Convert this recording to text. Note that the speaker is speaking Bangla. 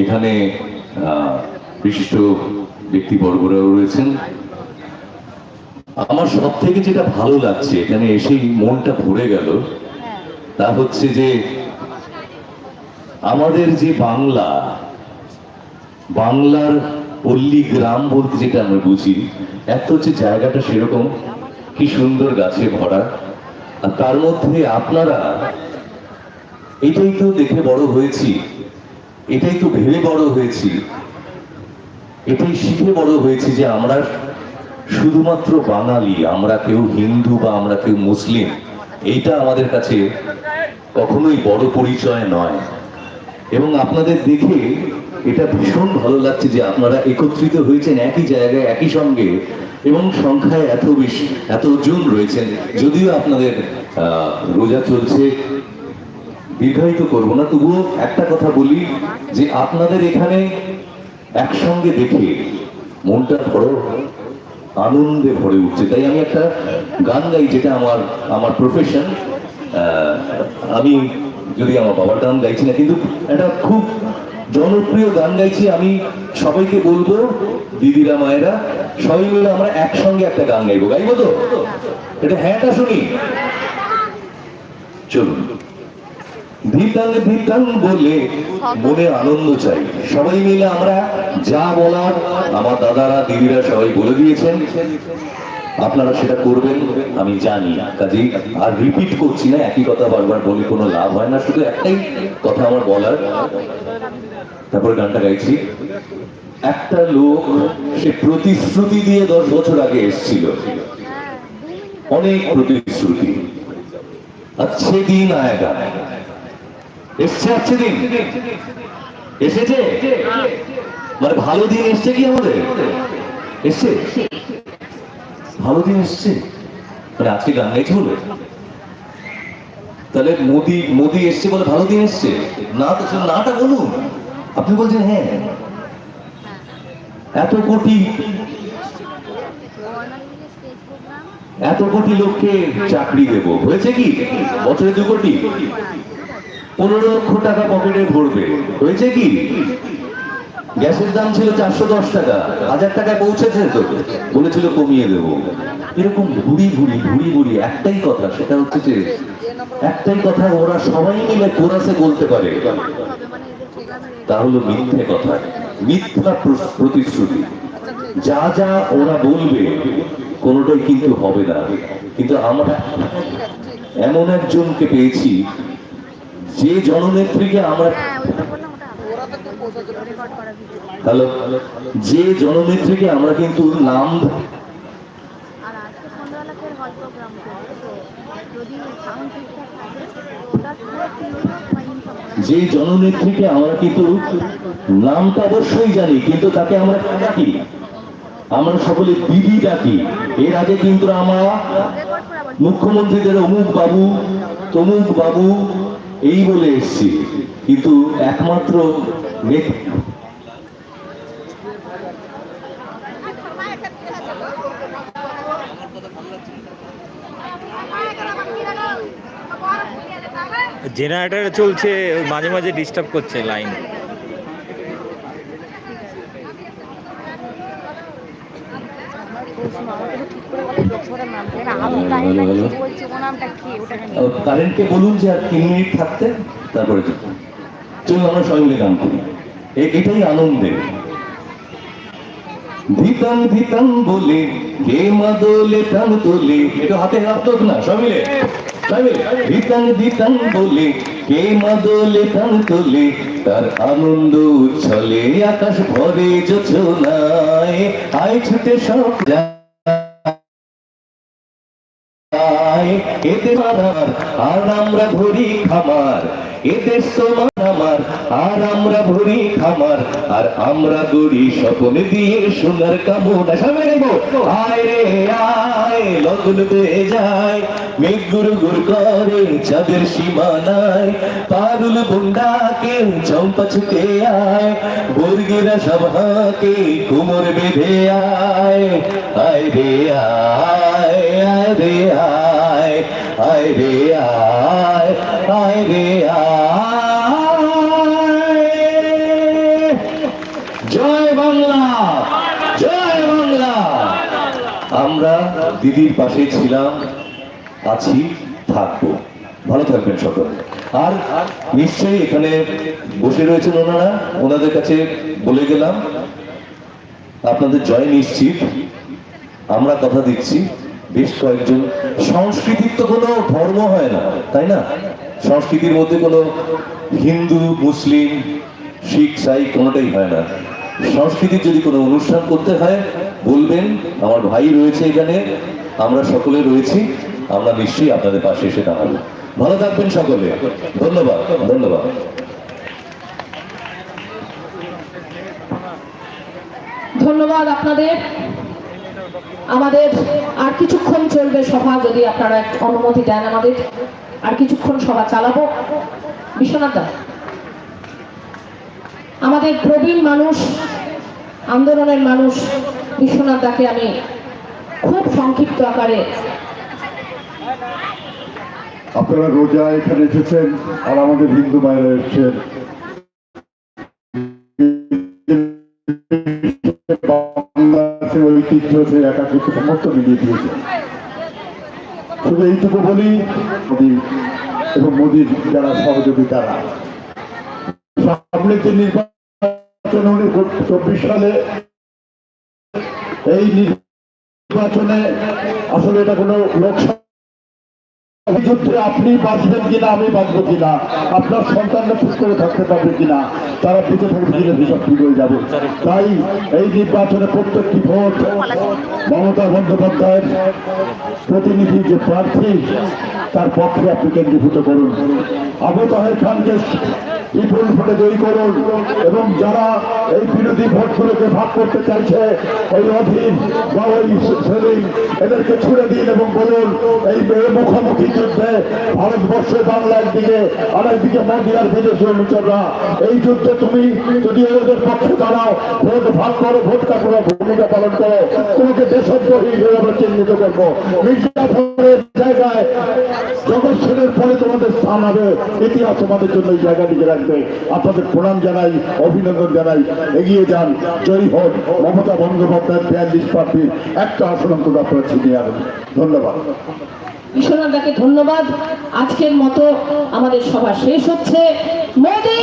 এখানে বিশিষ্ট ব্যক্তিবর্গরাও রয়েছেন। আমার সব থেকে যেটা ভালো লাগছে, এখানে এসেই মনটা ভরে গেল, তা হচ্ছে যে আমাদের যে বাংলা, বাংলার পল্লী গ্রাম বলতে যেটা আমরা বুঝি, এত হচ্ছে জায়গাটা সেরকম, কি সুন্দর গাছে ভরা। আর তার মধ্যে আপনারা, এটাই তো দেখে বড় হয়েছি এটাই তো ভেবে বড় হয়েছি। এটাই শিখে বড় হয়েছি যে আমরা শুধুমাত্র বাঙালি, আমরা কেউ হিন্দু বা আমরা কেউ মুসলিম, এইটা আমাদের কাছে কখনোই বড় পরিচয় নয়। এবং আপনাদের দেখে এটা ভীষণ ভালো লাগছে যে আপনারা একত্রিত হয়েছেন একই জায়গায়, একই সঙ্গে, এবং সংখ্যায় এত বেশি, এত জন রয়েছেন। যদিও আপনাদের রোজা চলছে দীর্ঘায়িত করব না, তবুও একটা কথা বলি যে আপনাদের এখানে একসঙ্গে দেখে মনটা বড় আনন্দে ভরে উঠছে। তাই আমি একটা গান গাই যেটা আমার আমার প্রফেশন আমি যদি আমার বাবার গান গাইছি না, কিন্তু একটা খুব জনপ্রিয় গান গাইছি, আমি সবাইকে বলব, দিদিরা, মায়েরা, সবাই মিলে আমরা একসঙ্গে একটা গান গাইবো। গাইবো তো? এটা হ্যাঁটা শুনি। চলুন। ভিতাল ভিতাল বলে মনে আনন্দ চাই। সবাই মিলে আমরা যা বলার, আমার দাদারা, দিদিরা সবাই বলে দিয়েছেন। আপনারা সেটা করবেন, আমি জানি। কাজেই আর রিপিট করছি না, একই কথা বারবার বলে, কোনো লাভ হয় না, শুধু একটাই কথা আমার বলার। তারপরে গানটা গাইছি। একটা লোক, সে প্রতিশ্রুতি দিয়ে দশ বছর আগে এসছিল। অনেক প্রতিশ্রুতি। আর সেদিন আয়গা। এসছে আছে দিন। এসেছে? মানে ভালো দিন এসছে কি আমাদের? এসছে? ভালো দিন এসছে? মানে আজকে গান তাহলে মোদি মোদি এসছে বলে ভালো দিন এসছে? না তো নাটা বলুন। আপনি বলছেন হ্যাঁ। এত কোটি এত কোটি লোককে চাকরি দেব। হয়েছে কি? বছরে দু কোটি? পনেরো লক্ষ টাকা পকেটে ভরবে। হয়েছে কি? গ্যাসের দাম ছিল চারশো দশ টাকা। হাজার টাকায় পৌঁছেছে তো। বলেছিল কমিয়ে দেব। এরকম একটাই কথা, সেটা হচ্ছে যে, একটাই কথা, ওরা সবাই মিলে কোরাসে বলতে পারে। তা হলো মিথ্যে কথা, মিথ্যা প্রতিশ্রুতি। যা যা ওরা বলবে, কোনোটাই কিন্তু হবে না। কিন্তু আমরা এমন একজনকে পেয়েছি যে জননেত্রীকে আমরা হ্যালো যে জননেত্রীকে আমরা কিন্তু নাম যে জননেত্রীকে আমরা কিন্তু নামটা অবশ্যই জানি কিন্তু তাকে আমরা ডাকি। আমরা সকলে দিদি ডাকি। এর আগে কিন্তু আমরা মুখ্যমন্ত্রীদের অমুক বাবু তমুক বাবু এই বলে এসছি কিন্তু একমাত্র জেনারেটার চলছে মাঝে মাঝে ডিস্টার্ব করছে লাইন আমাকে ঠিক করে বলে লোকসভার নাম না আমি জানি না কি বলছি ও নামটা কি ওটা জানি আহ, কারেন্টকে বলুন যে আর তিন মিনিট থাকতে তারপরে চলুন। আমরা সবাই মিলে গান করি। এটাই আনন্দের বলে কে মাদলে টান তোলে। এটা হাতে হাত তোক না সবাই মিলে। সবাই মিলে। ধিতাং ধিতাং বলে কে মাদলে টান তোলে। তার আনন্দ উচ্ছলে আকাশ ভরে যোছনায় আয় ছুটে সব যায়। এতে আর আমরা ধরি খামার। এদের সমান আমার আর আমরা ভরি খামার, আর আমরা গড়ি স্বপন দিয়ে সোনার কামনা সামনে নেব আয় রে, আয় লগন বেয়ে যায়, মেঘ গুরু গুর করে চাঁদের সীমানায়। পারুল বুন্ডাকে চম্পা ছুটে আয়, বর্গিরা সব হাঁকে কুমোর বেঁধে আয়। আয় রে, আয় আয় রে, আয় আয় রে, আয় আয় রে আয় দিদির পাশে ছিলাম, আছি, থাকব। ভালো থাকবেন সকলে। আর নিশ্চয়ই এখানে বসে রয়েছেন ওনারা, ওনাদের কাছে বলে গেলাম, আপনাদের জয় নিশ্চিত। আমরা কথা দিচ্ছি, বেশ কয়েকজন সংস্কৃতির তো কোনো ধর্ম হয় না, তাই না? সংস্কৃতির মধ্যে কোনো হিন্দু, মুসলিম, শিখ, সাই কোনোটাই হয় না। সংস্কৃতির যদি কোনো অনুষ্ঠান করতে হয় বলবেন, আমার ভাই রয়েছে এখানে, আমরা সকলে রয়েছি, আমরা নিশ্চয়ই আপনাদের পাশে এসে দাঁড়াবো। ভালো থাকবেন সকলে। ধন্যবাদ ধন্যবাদ। ধন্যবাদ আপনাদের। আমাদের আর কিছুক্ষণ চলবে সভা, যদি আপনারা অনুমতি দেন আমাদের। আর কিছুক্ষণ সভা চালাবো। বিশ্বনাথ দা, আমাদের প্রবীণ মানুষ, আন্দোলনের মানুষ বিশ্বনাথ দাকে আমি খুব সংক্ষিপ্ত আকারে আপনারা রোজা এখানে এসেছেন আর আমাদের হিন্দু মায়েরা এসেছেন। এইটুকু বলি মোদীর যারা সামনে যে নির্বাচন হলে, চব্বিশ সালে এই নির্বাচনে আসলে এটা কোনো লোকসভা যুদ্ধে আপনি বাঁচবেন কিনা, আমি বাঁচবো কিনা, আপনার সন্তানরা ঠিক করে থাকতে পারবে কিনা, তারা বেঁচে থাকবে কিনা সেসব ঠিক হয়ে যাবে। তাই এই নির্বাচনে প্রত্যেকটি ভোট মমতা বন্দ্যোপাধ্যায়ের প্রতিনিধি যে প্রার্থী, তার পক্ষে আপনি কেন্দ্রীভূত করুন। আবু তাহের খানকে বিপুল ভোটে জয়ী করুন। এবং যারা এই বিরোধী ভোটগুলোকে ভাগ করতে চাইছে, ওই অধীন বা ওই সেলিম এদেরকে ছুড়ে দিন এবং বলুন, এই মুখোমুখি যুদ্ধে ভারতবর্ষ বাংলা একদিকে আর একদিকে মোদী আর বিদেশি অনুচররা এই যুদ্ধে তুমি যদি ওদের পক্ষে দাঁড়াও, ভোট ভাগ করো, ভোট কাকুরা ভূমিকা পালন করো, তোমাকে দেশদ্রোহী হিসেবে চিহ্নিত করব। মির্জাফরের জায়গায় পরে তোমাদের স্থান হবে। ইতিহাস তোমাদের জন্য এই জায়গাটিকে রাখবে। আপনাদের প্রণাম জানাই, অভিনন্দন জানাই। এগিয়ে যান। জয়ী হোক মমতা বন্দ্যোপাধ্যায়ের বিয়াল্লিশ প্রার্থীর। একটা আসন অন্তত আপনারা ছিনিয়ে আনবেন ধন্যবাদ। বিশ্বনাথ দাকে ধন্যবাদ। আজকের মতো আমাদের সভা শেষ হচ্ছে। মোদী